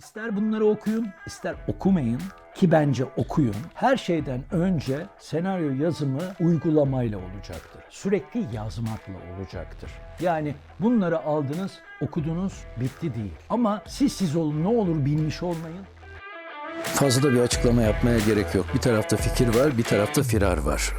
İster bunları okuyun, ister okumayın ki bence okuyun. Her şeyden önce senaryo yazımı uygulamayla olacaktır. Sürekli yazmakla olacaktır. Yani bunları aldınız, okudunuz, bitti değil. Ama siz siz olun ne olur bilmiş olmayın. Fazla da bir açıklama yapmaya gerek yok. Bir tarafta fikir var, bir tarafta firar var.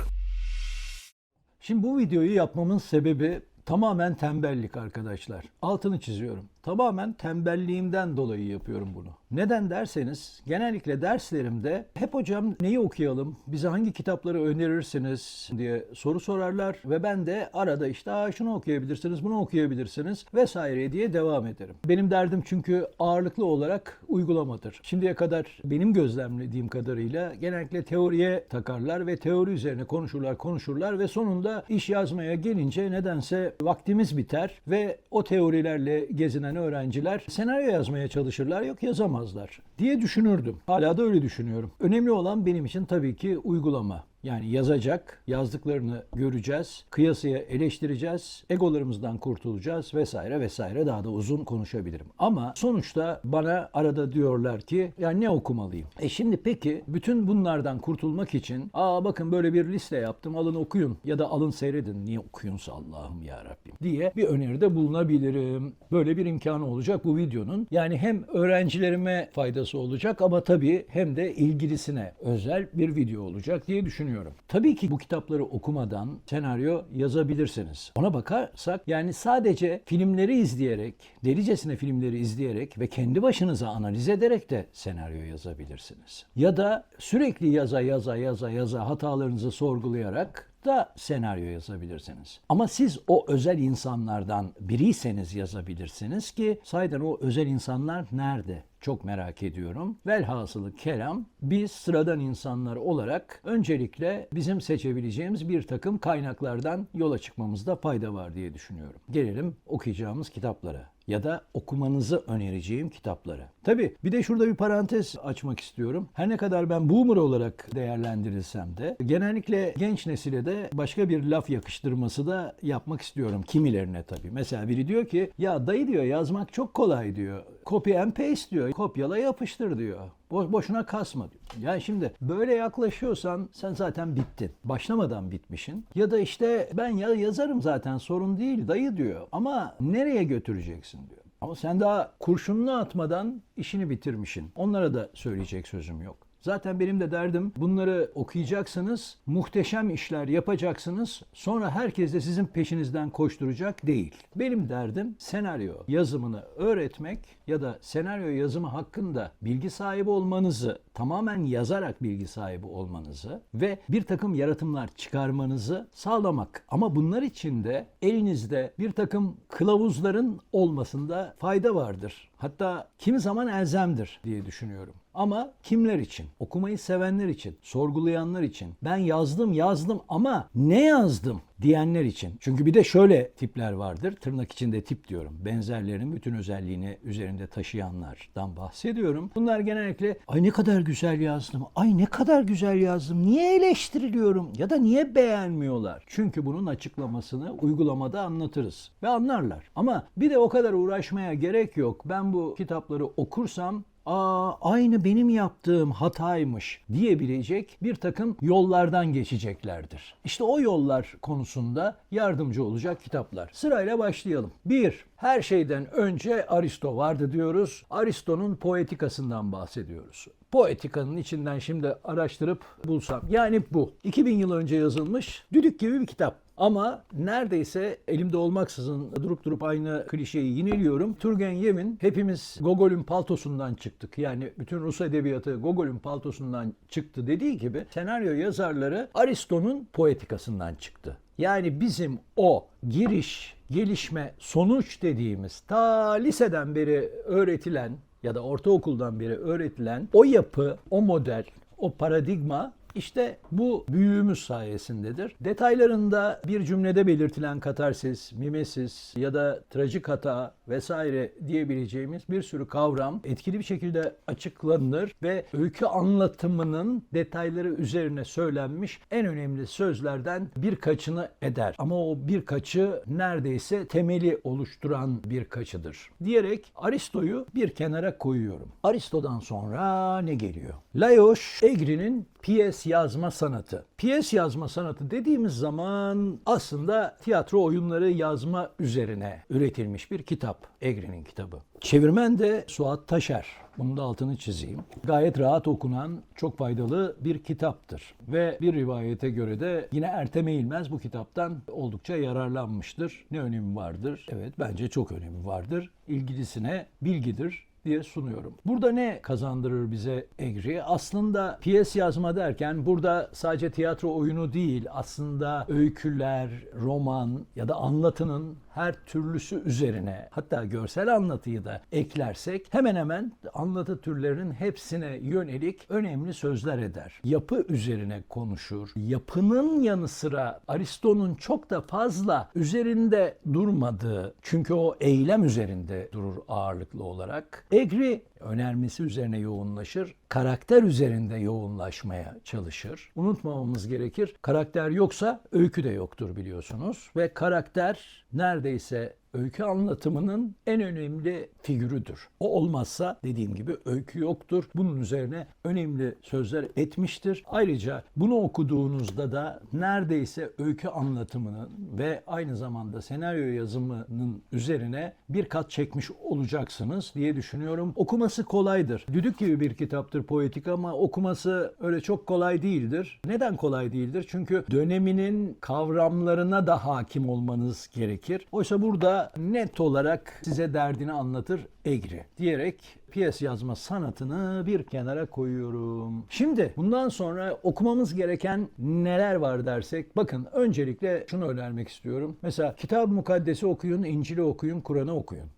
Şimdi bu videoyu yapmamın sebebi tamamen tembellik arkadaşlar. Altını çiziyorum. Tamamen tembelliğimden dolayı yapıyorum bunu. Neden derseniz genellikle derslerimde hep hocam neyi okuyalım, bize hangi kitapları önerirsiniz diye soru sorarlar ve ben de arada işte Aa, şunu okuyabilirsiniz, bunu okuyabilirsiniz vesaire diye devam ederim. Benim derdim çünkü ağırlıklı olarak uygulamadır. Şimdiye kadar benim gözlemlediğim kadarıyla genellikle teoriye takarlar ve teori üzerine konuşurlar, konuşurlar ve sonunda iş yazmaya gelince nedense vaktimiz biter ve o teorilerle gezinen öğrenciler senaryo yazmaya çalışırlar yok yazamazlar diye düşünürdüm. Hala da öyle düşünüyorum. Önemli olan benim için tabii ki uygulama. Yani yazacak, yazdıklarını göreceğiz, kıyasıya eleştireceğiz, egolarımızdan kurtulacağız vesaire vesaire daha da uzun konuşabilirim. Ama sonuçta bana arada diyorlar ki ya ne okumalıyım? E şimdi peki bütün bunlardan kurtulmak için aa bakın böyle bir liste yaptım alın okuyun ya da alın seyredin niye okuyunsa Allah'ım ya Rabbim diye bir öneride bulunabilirim. Böyle bir imkanı olacak bu videonun. Yani hem öğrencilerime faydası olacak ama tabii hem de ilgilisine özel bir video olacak diye düşünüyorum. Tabii ki bu kitapları okumadan senaryo yazabilirsiniz. Ona bakarsak yani sadece filmleri izleyerek, delicesine filmleri izleyerek ve kendi başınıza analiz ederek de senaryo yazabilirsiniz. Ya da sürekli yaza yaza yaza yaza hatalarınızı sorgulayarak da senaryo yazabilirsiniz. Ama siz o özel insanlardan biriyseniz yazabilirsiniz ki sayeden o özel insanlar nerede? Çok merak ediyorum. Velhasılı kelam biz sıradan insanlar olarak öncelikle bizim seçebileceğimiz bir takım kaynaklardan yola çıkmamızda fayda var diye düşünüyorum. Gelelim okuyacağımız kitaplara ya da okumanızı önereceğim kitaplara. Tabii bir de şurada bir parantez açmak istiyorum. Her ne kadar ben boomer olarak değerlendirilsem de genellikle genç nesile de başka bir laf yakıştırması da yapmak istiyorum. Kimilerine tabii. Mesela biri diyor ki ya dayı diyor yazmak çok kolay diyor. Copy and paste diyor. Kopyala yapıştır diyor. Bo- boşuna kasma diyor. Yani şimdi böyle yaklaşıyorsan sen zaten bittin. Başlamadan bitmişin. Ya da işte ben ya yazarım zaten sorun değil dayı diyor. Ama nereye götüreceksin diyor. Ama sen daha kurşununu atmadan işini bitirmişsin. Onlara da söyleyecek sözüm yok. Zaten benim de derdim bunları okuyacaksınız, muhteşem işler yapacaksınız. Sonra herkes de sizin peşinizden koşturacak değil. Benim derdim senaryo yazımını öğretmek ya da senaryo yazımı hakkında bilgi sahibi olmanızı, tamamen yazarak bilgi sahibi olmanızı ve bir takım yaratımlar çıkarmanızı sağlamak. Ama bunlar için de elinizde bir takım kılavuzların olmasında fayda vardır. Hatta kimi zaman elzemdir diye düşünüyorum. Ama kimler için? Okumayı sevenler için, sorgulayanlar için. Ben yazdım yazdım ama ne yazdım diyenler için. Çünkü bir de şöyle tipler vardır. Tırnak içinde tip diyorum. Benzerlerinin bütün özelliğini üzerinde taşıyanlardan bahsediyorum. Bunlar genellikle ay ne kadar güzel yazdım. Ay ne kadar güzel yazdım. Niye eleştiriliyorum? Ya da niye beğenmiyorlar? Çünkü bunun açıklamasını uygulamada anlatırız. Ve anlarlar. Ama bir de o kadar uğraşmaya gerek yok. Ben bu kitapları okursam Aa, aynı benim yaptığım hataymış diyebilecek bir takım yollardan geçeceklerdir. İşte o yollar konusunda yardımcı olacak kitaplar. Sırayla başlayalım. 1. Her şeyden önce Aristo vardı diyoruz. Aristo'nun poetikasından bahsediyoruz. Poetika'nın içinden şimdi araştırıp bulsam. Yani bu. 2000 yıl önce yazılmış düdük gibi bir kitap. Ama neredeyse elimde olmaksızın durup durup aynı klişeyi yineliyorum. Turgenev'in hepimiz Gogol'ün paltosundan çıktık. Yani bütün Rus edebiyatı Gogol'ün paltosundan çıktı dediği gibi senaryo yazarları Aristo'nun poetikasından çıktı. Yani bizim o giriş, gelişme, sonuç dediğimiz ta liseden beri öğretilen ya da ortaokuldan beri öğretilen o yapı, o model, o paradigma işte bu büyüğümüz sayesindedir. Detaylarında bir cümlede belirtilen katarsis, mimesis ya da trajik hata vesaire diyebileceğimiz bir sürü kavram etkili bir şekilde açıklanır ve öykü anlatımının detayları üzerine söylenmiş en önemli sözlerden birkaçını eder. Ama o birkaçı neredeyse temeli oluşturan birkaçıdır. Diyerek Aristo'yu bir kenara koyuyorum. Aristo'dan sonra ne geliyor? Laios Egri'nin piyes yazma sanatı. Piyes yazma sanatı dediğimiz zaman aslında tiyatro oyunları yazma üzerine üretilmiş bir kitap. Egri'nin kitabı. Çevirmen de Suat Taşer. Bunun da altını çizeyim. Gayet rahat okunan, çok faydalı bir kitaptır. Ve bir rivayete göre de yine Ertem Eğilmez bu kitaptan oldukça yararlanmıştır. Ne önemi vardır? Evet bence çok önemi vardır. İlgilisine bilgidir diye sunuyorum. Burada ne kazandırır bize Egri? Aslında piyes yazma derken burada sadece tiyatro oyunu değil, aslında öyküler, roman ya da anlatının her türlüsü üzerine hatta görsel anlatıyı da eklersek hemen hemen anlatı türlerinin hepsine yönelik önemli sözler eder. Yapı üzerine konuşur. Yapının yanı sıra Aristo'nun çok da fazla üzerinde durmadığı çünkü o eylem üzerinde durur ağırlıklı olarak. Egri önermesi üzerine yoğunlaşır. Karakter üzerinde yoğunlaşmaya çalışır. Unutmamamız gerekir. Karakter yoksa öykü de yoktur biliyorsunuz. Ve karakter neredeyse öykü anlatımının en önemli figürüdür. O olmazsa dediğim gibi öykü yoktur. Bunun üzerine önemli sözler etmiştir. Ayrıca bunu okuduğunuzda da neredeyse öykü anlatımının ve aynı zamanda senaryo yazımının üzerine bir kat çekmiş olacaksınız diye düşünüyorum. Okuması kolaydır. Düdük gibi bir kitaptır poetik ama okuması öyle çok kolay değildir. Neden kolay değildir? Çünkü döneminin kavramlarına da hakim olmanız gerekir. Oysa burada net olarak size derdini anlatır Egri diyerek piyes yazma sanatını bir kenara koyuyorum. Şimdi bundan sonra okumamız gereken neler var dersek bakın öncelikle şunu önermek istiyorum. Mesela Kitab-ı Mukaddes'i okuyun, İncil'i okuyun, Kur'an'ı okuyun.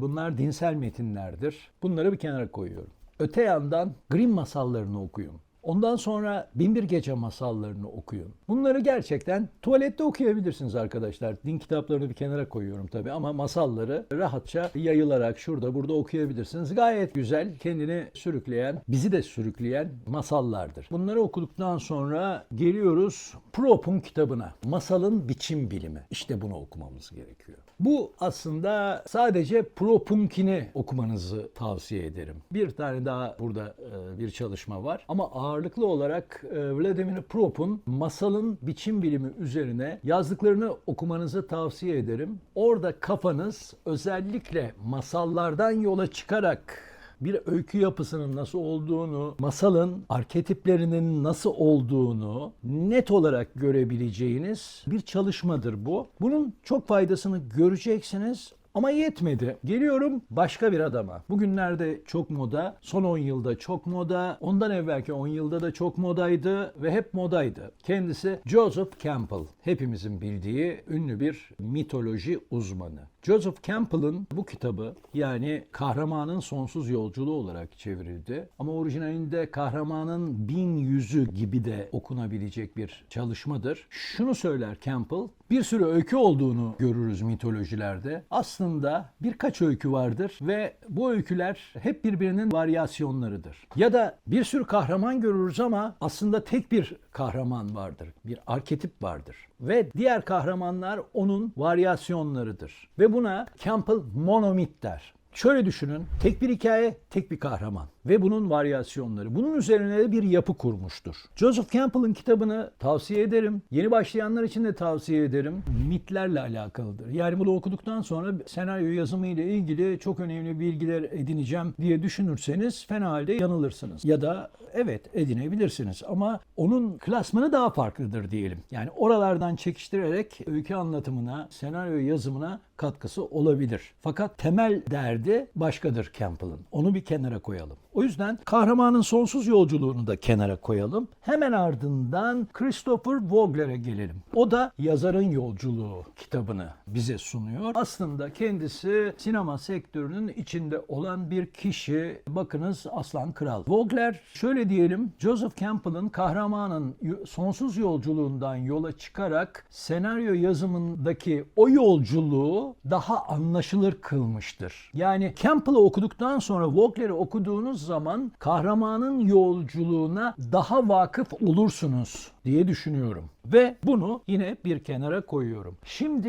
Bunlar dinsel metinlerdir. Bunları bir kenara koyuyorum. Öte yandan Grimm masallarını okuyun. Ondan sonra Binbir Gece masallarını okuyun. Bunları gerçekten tuvalette okuyabilirsiniz arkadaşlar. Din kitaplarını bir kenara koyuyorum tabii ama masalları rahatça yayılarak şurada burada okuyabilirsiniz. Gayet güzel, kendini sürükleyen, bizi de sürükleyen masallardır. Bunları okuduktan sonra geliyoruz Proop'un kitabına. Masalın biçim bilimi. İşte bunu okumamız gerekiyor. Bu aslında sadece Proop'unkini okumanızı tavsiye ederim. Bir tane daha burada e, bir çalışma var ama ağırlıklı olarak e, Vladimir Proop'un masalın biçim bilimi üzerine yazdıklarını okumanızı tavsiye ederim. Orada kafanız özellikle masallardan yola çıkarak bir öykü yapısının nasıl olduğunu, masalın arketiplerinin nasıl olduğunu net olarak görebileceğiniz bir çalışmadır bu. Bunun çok faydasını göreceksiniz. Ama yetmedi. Geliyorum başka bir adama. Bugünlerde çok moda, son 10 yılda çok moda, ondan evvelki 10 yılda da çok modaydı ve hep modaydı. Kendisi Joseph Campbell. Hepimizin bildiği ünlü bir mitoloji uzmanı. Joseph Campbell'ın bu kitabı yani kahramanın sonsuz yolculuğu olarak çevrildi. Ama orijinalinde kahramanın bin yüzü gibi de okunabilecek bir çalışmadır. Şunu söyler Campbell, bir sürü öykü olduğunu görürüz mitolojilerde. Aslında birkaç öykü vardır ve bu öyküler hep birbirinin varyasyonlarıdır. Ya da bir sürü kahraman görürüz ama aslında tek bir kahraman vardır. Bir arketip vardır. Ve diğer kahramanlar onun varyasyonlarıdır. Ve buna Campbell monomit der. Şöyle düşünün, tek bir hikaye, tek bir kahraman ve bunun varyasyonları. Bunun üzerine de bir yapı kurmuştur. Joseph Campbell'ın kitabını tavsiye ederim. Yeni başlayanlar için de tavsiye ederim. Mitlerle alakalıdır. Yani bunu okuduktan sonra senaryo yazımı ile ilgili çok önemli bilgiler edineceğim diye düşünürseniz fena halde yanılırsınız. Ya da evet edinebilirsiniz ama onun klasmanı daha farklıdır diyelim. Yani oralardan çekiştirerek öykü anlatımına, senaryo yazımına katkısı olabilir. Fakat temel derdi derdi başkadır Campbell'ın. Onu bir kenara koyalım. O yüzden kahramanın sonsuz yolculuğunu da kenara koyalım. Hemen ardından Christopher Vogler'e gelelim. O da yazarın yolculuğu kitabını bize sunuyor. Aslında kendisi sinema sektörünün içinde olan bir kişi. Bakınız Aslan Kral. Vogler şöyle diyelim Joseph Campbell'ın kahramanın sonsuz yolculuğundan yola çıkarak senaryo yazımındaki o yolculuğu daha anlaşılır kılmıştır. Yani Campbell'ı okuduktan sonra Vogler'i okuduğunuz zaman kahramanın yolculuğuna daha vakıf olursunuz diye düşünüyorum. Ve bunu yine bir kenara koyuyorum. Şimdi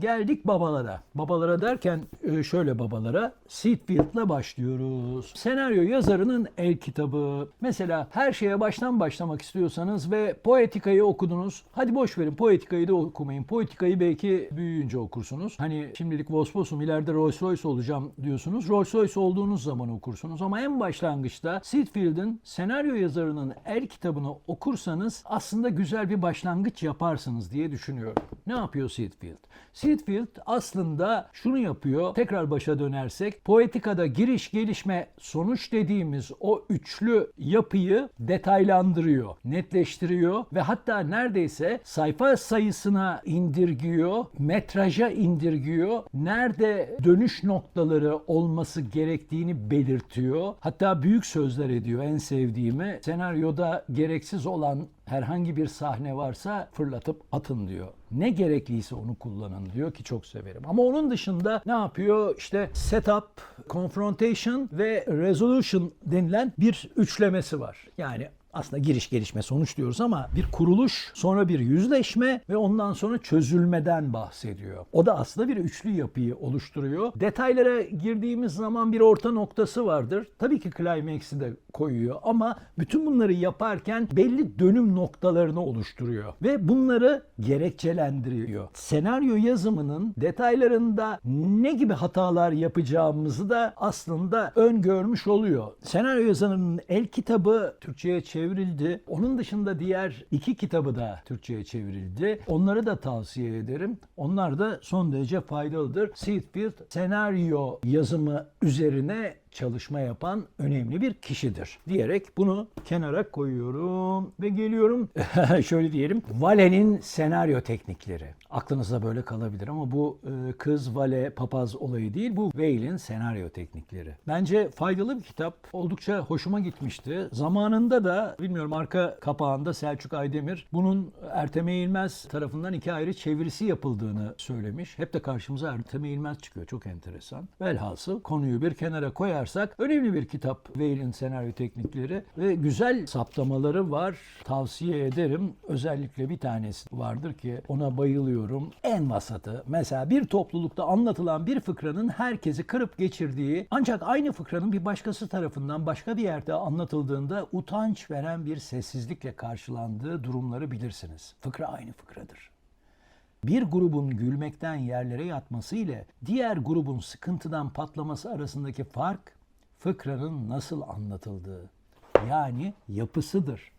geldik babalara. Babalara derken e, şöyle babalara. Seedfield'la başlıyoruz. Senaryo yazarının el kitabı. Mesela her şeye baştan başlamak istiyorsanız ve Poetika'yı okudunuz. Hadi boş verin Poetika'yı da okumayın. Poetika'yı belki büyüyünce okursunuz. Hani şimdilik Vospos'um ileride Rolls Royce olacağım diyorsunuz. Rolls Royce olduğunuz zaman okursunuz. Ama en başlangıçta Seedfield'in senaryo yazarının el kitabını okursanız aslında güzel bir başlangıç yaparsınız diye düşünüyorum. Ne yapıyor Seedfield? Seedfield aslında şunu yapıyor. Tekrar başa dönersek Poetika'da giriş, gelişme, sonuç dediğimiz o üçlü yapıyı detaylandırıyor, netleştiriyor ve hatta neredeyse sayfa sayısına indirgiyor, metraja indirgiyor. Nerede dönüş noktaları olması gerektiğini belirtiyor. Hatta büyük sözler ediyor en sevdiğimi. Senaryoda gereksiz olan herhangi bir sahne varsa fırlatıp atın diyor. Ne gerekliyse onu kullanın diyor ki çok severim. Ama onun dışında ne yapıyor? İşte setup, confrontation ve resolution denilen bir üçlemesi var. Yani aslında giriş gelişme sonuç diyoruz ama bir kuruluş sonra bir yüzleşme ve ondan sonra çözülmeden bahsediyor. O da aslında bir üçlü yapıyı oluşturuyor. Detaylara girdiğimiz zaman bir orta noktası vardır. Tabii ki climax'i de koyuyor ama bütün bunları yaparken belli dönüm noktalarını oluşturuyor ve bunları gerekçelendiriyor. Senaryo yazımının detaylarında ne gibi hatalar yapacağımızı da aslında öngörmüş oluyor. Senaryo yazarının el kitabı Türkçe'ye çevrildi. Onun dışında diğer iki kitabı da Türkçe'ye çevrildi. Onları da tavsiye ederim. Onlar da son derece faydalıdır. Seedfield senaryo yazımı üzerine çalışma yapan önemli bir kişidir diyerek bunu kenara koyuyorum ve geliyorum şöyle diyelim Vale'nin senaryo teknikleri. Aklınızda böyle kalabilir ama bu e, kız Vale papaz olayı değil bu Whale'in senaryo teknikleri. Bence faydalı bir kitap. Oldukça hoşuma gitmişti. Zamanında da bilmiyorum arka kapağında Selçuk Aydemir bunun Ertem Eğilmez tarafından iki ayrı çevirisi yapıldığını söylemiş. Hep de karşımıza Ertem Eğilmez çıkıyor. Çok enteresan. Velhasıl konuyu bir kenara koyarsak önemli bir kitap Whale'in senaryo teknikleri ve güzel saptamaları var. Tavsiye ederim. Özellikle bir tanesi vardır ki ona bayılıyorum. En vasatı. Mesela bir toplulukta anlatılan bir fıkranın herkesi kırıp geçirdiği ancak aynı fıkranın bir başkası tarafından başka bir yerde anlatıldığında utanç veren bir sessizlikle karşılandığı durumları bilirsiniz. Fıkra aynı fıkradır. Bir grubun gülmekten yerlere yatması ile diğer grubun sıkıntıdan patlaması arasındaki fark fıkranın nasıl anlatıldığı yani yapısıdır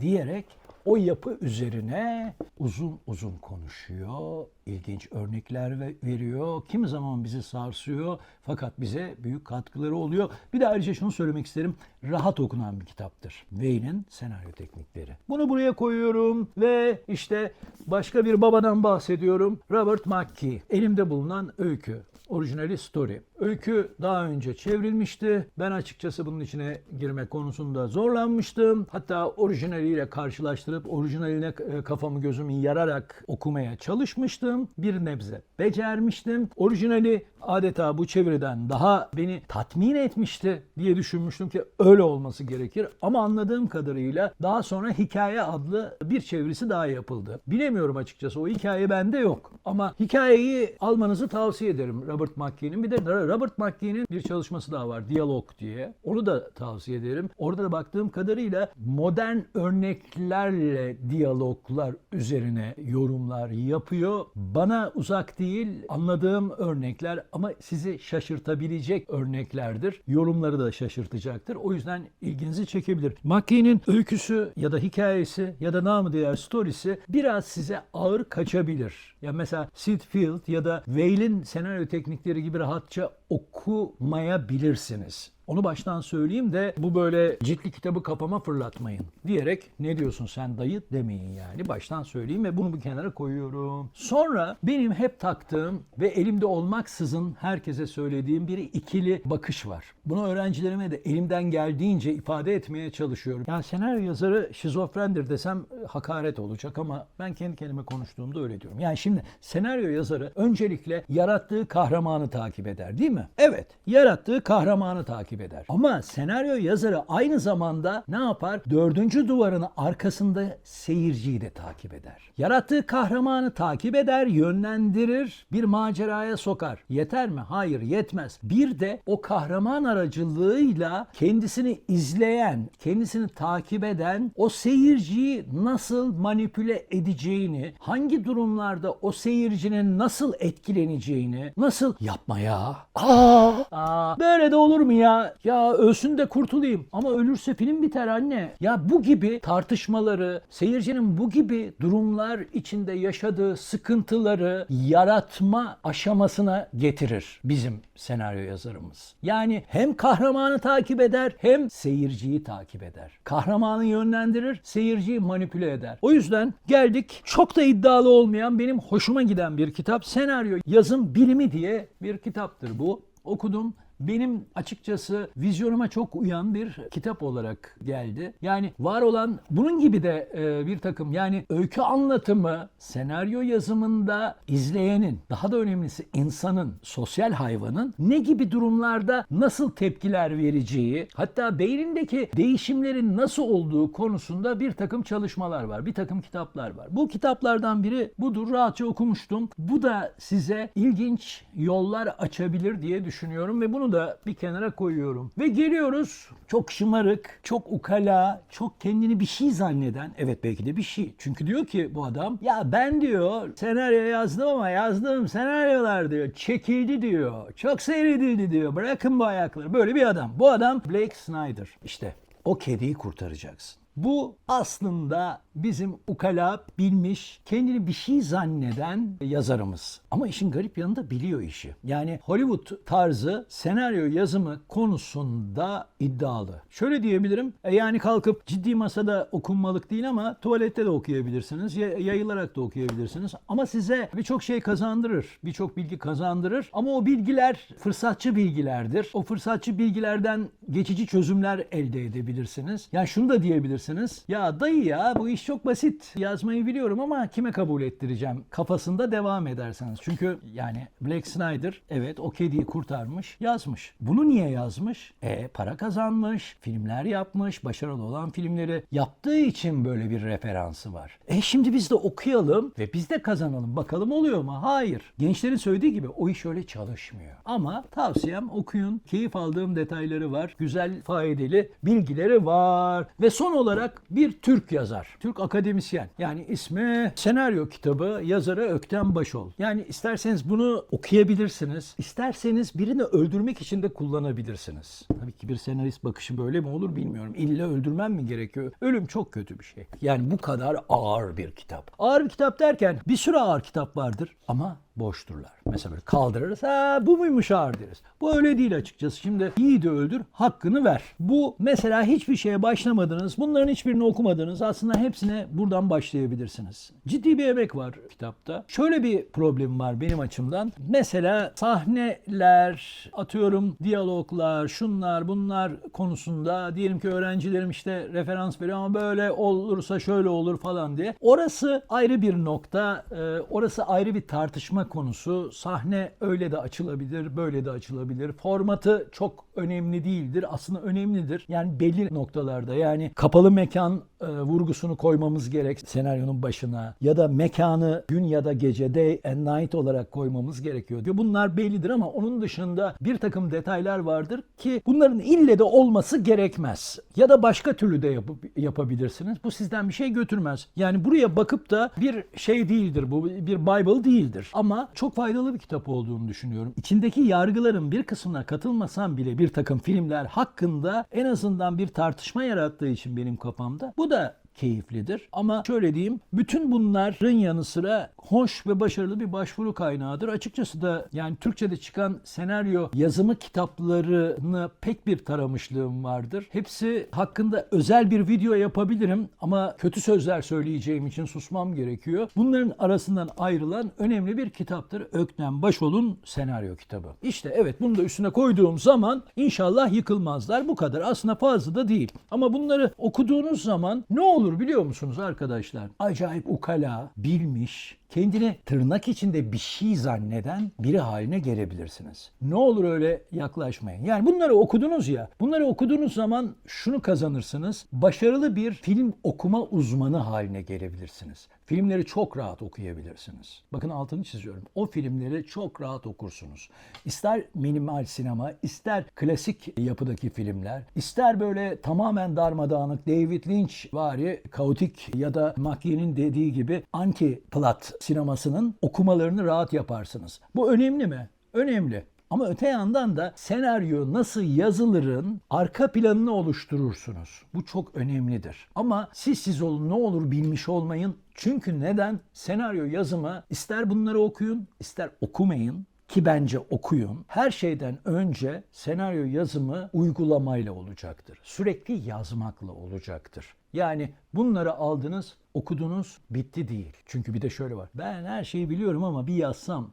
diyerek o yapı üzerine uzun uzun konuşuyor, ilginç örnekler ve- veriyor. Kimi zaman bizi sarsıyor fakat bize büyük katkıları oluyor. Bir de ayrıca şunu söylemek isterim. Rahat okunan bir kitaptır. Wayne'in senaryo teknikleri. Bunu buraya koyuyorum ve işte başka bir babadan bahsediyorum. Robert McKee. Elimde bulunan öykü. Orijinali story. Öykü daha önce çevrilmişti. Ben açıkçası bunun içine girme konusunda zorlanmıştım. Hatta orijinaliyle karşılaştırıp orijinaline e, kafamı gözümü yararak okumaya çalışmıştım. Bir nebze becermiştim. Orijinali adeta bu çeviriden daha beni tatmin etmişti diye düşünmüştüm ki öyle olması gerekir. Ama anladığım kadarıyla daha sonra Hikaye adlı bir çevirisi daha yapıldı. Bilemiyorum açıkçası o hikaye bende yok. Ama hikayeyi almanızı tavsiye ederim Robert McKee'nin. Bir de Robert McKee'nin bir çalışması daha var Diyalog diye. Onu da tavsiye ederim. Orada da baktığım kadarıyla modern örneklerle diyaloglar üzerine yorumlar yapıyor. Bana uzak değil anladığım örnekler ama sizi şaşırtabilecek örneklerdir. Yorumları da şaşırtacaktır. O yüzden ilginizi çekebilir. McKee'nin öyküsü ya da hikayesi ya da namı diğer storiesi biraz size ağır kaçabilir. Ya mesela Sid Field ya da Whale'in senaryo teknikleri gibi rahatça okumayabilirsiniz. Onu baştan söyleyeyim de bu böyle ciltli kitabı kafama fırlatmayın diyerek ne diyorsun sen dayı demeyin yani baştan söyleyeyim ve bunu bir kenara koyuyorum. Sonra benim hep taktığım ve elimde olmaksızın herkese söylediğim bir ikili bakış var. Bunu öğrencilerime de elimden geldiğince ifade etmeye çalışıyorum. Yani senaryo yazarı şizofrendir desem e, hakaret olacak ama ben kendi kendime konuştuğumda öyle diyorum. Yani şimdi senaryo yazarı öncelikle yarattığı kahramanı takip eder değil mi? Evet, yarattığı kahramanı takip eder. Ama senaryo yazarı aynı zamanda ne yapar? Dördüncü duvarın arkasında seyirciyi de takip eder. Yarattığı kahramanı takip eder, yönlendirir, bir maceraya sokar. Yeter mi? Hayır, yetmez. Bir de o kahraman aracılığıyla kendisini izleyen, kendisini takip eden o seyirciyi nasıl manipüle edeceğini, hangi durumlarda o seyircinin nasıl etkileneceğini, nasıl yapma ya. Aa, aa, böyle de olur mu ya? Ya ölsün de kurtulayım. Ama ölürse film biter anne. Ya bu gibi tartışmaları, seyircinin bu gibi durumlar içinde yaşadığı sıkıntıları yaratma aşamasına getirir bizim senaryo yazarımız. Yani hem kahramanı takip eder hem seyirciyi takip eder. Kahramanı yönlendirir, seyirciyi manipüle eder. O yüzden geldik çok da iddialı olmayan benim hoşuma giden bir kitap. Senaryo yazım bilimi diye bir kitaptır bu. Okudum. Benim açıkçası vizyonuma çok uyan bir kitap olarak geldi. Yani var olan bunun gibi de e, bir takım yani öykü anlatımı, senaryo yazımında izleyenin, daha da önemlisi insanın, sosyal hayvanın ne gibi durumlarda nasıl tepkiler vereceği, hatta beynindeki değişimlerin nasıl olduğu konusunda bir takım çalışmalar var, bir takım kitaplar var. Bu kitaplardan biri budur, rahatça okumuştum. Bu da size ilginç yollar açabilir diye düşünüyorum ve bunu da bir kenara koyuyorum. Ve geliyoruz çok şımarık, çok ukala, çok kendini bir şey zanneden, evet belki de bir şey. Çünkü diyor ki bu adam, ya ben diyor senaryo yazdım ama yazdığım senaryolar diyor çekildi diyor. Çok seyredildi diyor. Bırakın bu ayakları. Böyle bir adam. Bu adam Blake Snyder. İşte o kediyi kurtaracaksın. Bu aslında bizim ukala, bilmiş, kendini bir şey zanneden yazarımız. Ama işin garip yanında biliyor işi. Yani Hollywood tarzı senaryo yazımı konusunda iddialı. Şöyle diyebilirim, e, yani kalkıp ciddi masada okunmalık değil ama tuvalette de okuyabilirsiniz, ya- yayılarak da okuyabilirsiniz. Ama size birçok şey kazandırır, birçok bilgi kazandırır. Ama o bilgiler fırsatçı bilgilerdir. O fırsatçı bilgilerden geçici çözümler elde edebilirsiniz. Yani şunu da diyebilirsiniz. Ya dayı ya bu iş çok basit. Yazmayı biliyorum ama kime kabul ettireceğim? Kafasında devam ederseniz. Çünkü yani Black Snyder evet o kediyi kurtarmış, yazmış. Bunu niye yazmış? E para kazanmış, filmler yapmış, başarılı olan filmleri yaptığı için böyle bir referansı var. E şimdi biz de okuyalım ve biz de kazanalım. Bakalım oluyor mu? Hayır. Gençlerin söylediği gibi o iş öyle çalışmıyor. Ama tavsiyem okuyun. Keyif aldığım detayları var. Güzel, faydalı bilgileri var. Ve son olarak bir Türk yazar. Türk akademisyen. Yani ismi senaryo kitabı yazarı Öktem Başol. Yani isterseniz bunu okuyabilirsiniz. İsterseniz birini öldürmek için de kullanabilirsiniz. Tabii ki bir senarist bakışı böyle mi olur bilmiyorum. İlla öldürmem mi gerekiyor? Ölüm çok kötü bir şey. Yani bu kadar ağır bir kitap. Ağır bir kitap derken bir sürü ağır kitap vardır ama boşturlar. Mesela böyle kaldırırız. Ha bu muymuş ağır deriz. Bu öyle değil açıkçası. Şimdi yiğidi öldür, hakkını ver. Bu mesela hiçbir şeye başlamadınız. Bunların hiçbirini okumadınız. Aslında hepsine buradan başlayabilirsiniz. Ciddi bir emek var kitapta. Şöyle bir problem var benim açımdan. Mesela sahneler, atıyorum diyaloglar, şunlar bunlar konusunda diyelim ki öğrencilerim işte referans veriyor ama böyle olursa şöyle olur falan diye. Orası ayrı bir nokta. Ee, orası ayrı bir tartışma konusu. Sahne öyle de açılabilir, böyle de açılabilir. Formatı çok önemli değildir. Aslında önemlidir. Yani belli noktalarda yani kapalı mekan e, vurgusunu koymamız gerek senaryonun başına ya da mekanı gün ya da gece day and night olarak koymamız gerekiyor diyor. Bunlar bellidir ama onun dışında bir takım detaylar vardır ki bunların ille de olması gerekmez. Ya da başka türlü de yapıp, yapabilirsiniz. Bu sizden bir şey götürmez. Yani buraya bakıp da bir şey değildir bu bir Bible değildir. Ama çok faydalı bir kitap olduğunu düşünüyorum. İçindeki yargıların bir kısmına katılmasam bile bir takım filmler hakkında en azından bir tartışma yarattığı için benim kafamda bu da keyiflidir. Ama şöyle diyeyim, bütün bunların yanı sıra hoş ve başarılı bir başvuru kaynağıdır. Açıkçası da yani Türkçe'de çıkan senaryo yazımı kitaplarını pek bir taramışlığım vardır. Hepsi hakkında özel bir video yapabilirim ama kötü sözler söyleyeceğim için susmam gerekiyor. Bunların arasından ayrılan önemli bir kitaptır. Öknem Başol'un senaryo kitabı. İşte evet bunu da üstüne koyduğum zaman inşallah yıkılmazlar. Bu kadar. Aslında fazla da değil. Ama bunları okuduğunuz zaman ne olur biliyor musunuz arkadaşlar? Acayip ukala, bilmiş, kendini tırnak içinde bir şey zanneden biri haline gelebilirsiniz. Ne olur öyle yaklaşmayın. Yani bunları okudunuz ya, bunları okuduğunuz zaman şunu kazanırsınız. Başarılı bir film okuma uzmanı haline gelebilirsiniz. Filmleri çok rahat okuyabilirsiniz. Bakın altını çiziyorum. O filmleri çok rahat okursunuz. İster minimal sinema, ister klasik yapıdaki filmler, ister böyle tamamen darmadağınık David Lynch vari kaotik ya da Mackie'nin dediği gibi anti plot sinemasının okumalarını rahat yaparsınız. Bu önemli mi? Önemli. Ama öte yandan da senaryo nasıl yazılırın arka planını oluşturursunuz. Bu çok önemlidir. Ama siz siz olun ne olur bilmiş olmayın. Çünkü neden? Senaryo yazımı ister bunları okuyun ister okumayın ki bence okuyun. Her şeyden önce senaryo yazımı uygulamayla olacaktır. Sürekli yazmakla olacaktır. Yani bunları aldınız, okudunuz, bitti değil. Çünkü bir de şöyle var. Ben her şeyi biliyorum ama bir yazsam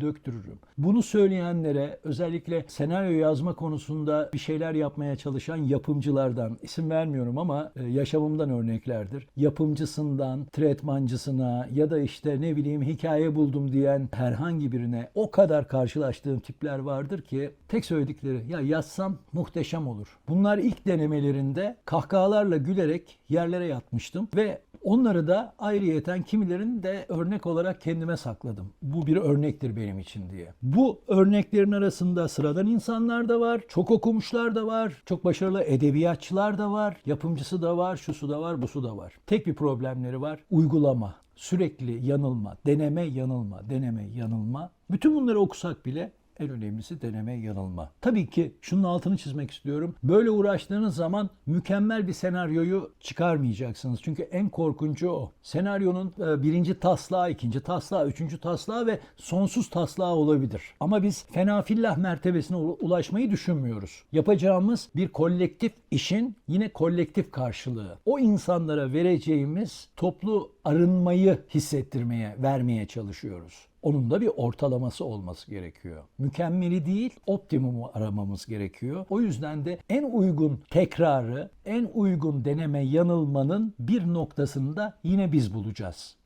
döktürürüm. Bunu söyleyenlere özellikle senaryo yazma konusunda bir şeyler yapmaya çalışan yapımcılardan isim vermiyorum ama e, yaşamımdan örneklerdir. Yapımcısından tretmancısına ya da işte ne bileyim hikaye buldum diyen herhangi birine o kadar karşılaştığım tipler vardır ki tek söyledikleri ya yazsam muhteşem olur. Bunlar ilk denemelerinde kahkahalarla gülerek yerlere yatmıştım ve onları da ayrıyeten kimilerini de örnek olarak kendime sakladım. Bu bir örnektir benim için diye. Bu örneklerin arasında sıradan insanlar da var, çok okumuşlar da var, çok başarılı edebiyatçılar da var, yapımcısı da var, şusu da var, busu da var. Tek bir problemleri var, uygulama. Sürekli yanılma, deneme yanılma, deneme yanılma. Bütün bunları okusak bile en önemlisi deneme yanılma. Tabii ki şunun altını çizmek istiyorum. Böyle uğraştığınız zaman mükemmel bir senaryoyu çıkarmayacaksınız. Çünkü en korkuncu o. Senaryonun e, birinci taslağı, ikinci taslağı, üçüncü taslağı ve sonsuz taslağı olabilir. Ama biz fenafillah mertebesine ulaşmayı düşünmüyoruz. Yapacağımız bir kolektif işin yine kolektif karşılığı. O insanlara vereceğimiz toplu arınmayı hissettirmeye, vermeye çalışıyoruz. Onun da bir ortalaması olması gerekiyor. Mükemmeli değil, optimumu aramamız gerekiyor. O yüzden de en uygun tekrarı, en uygun deneme yanılmanın bir noktasını da yine biz bulacağız.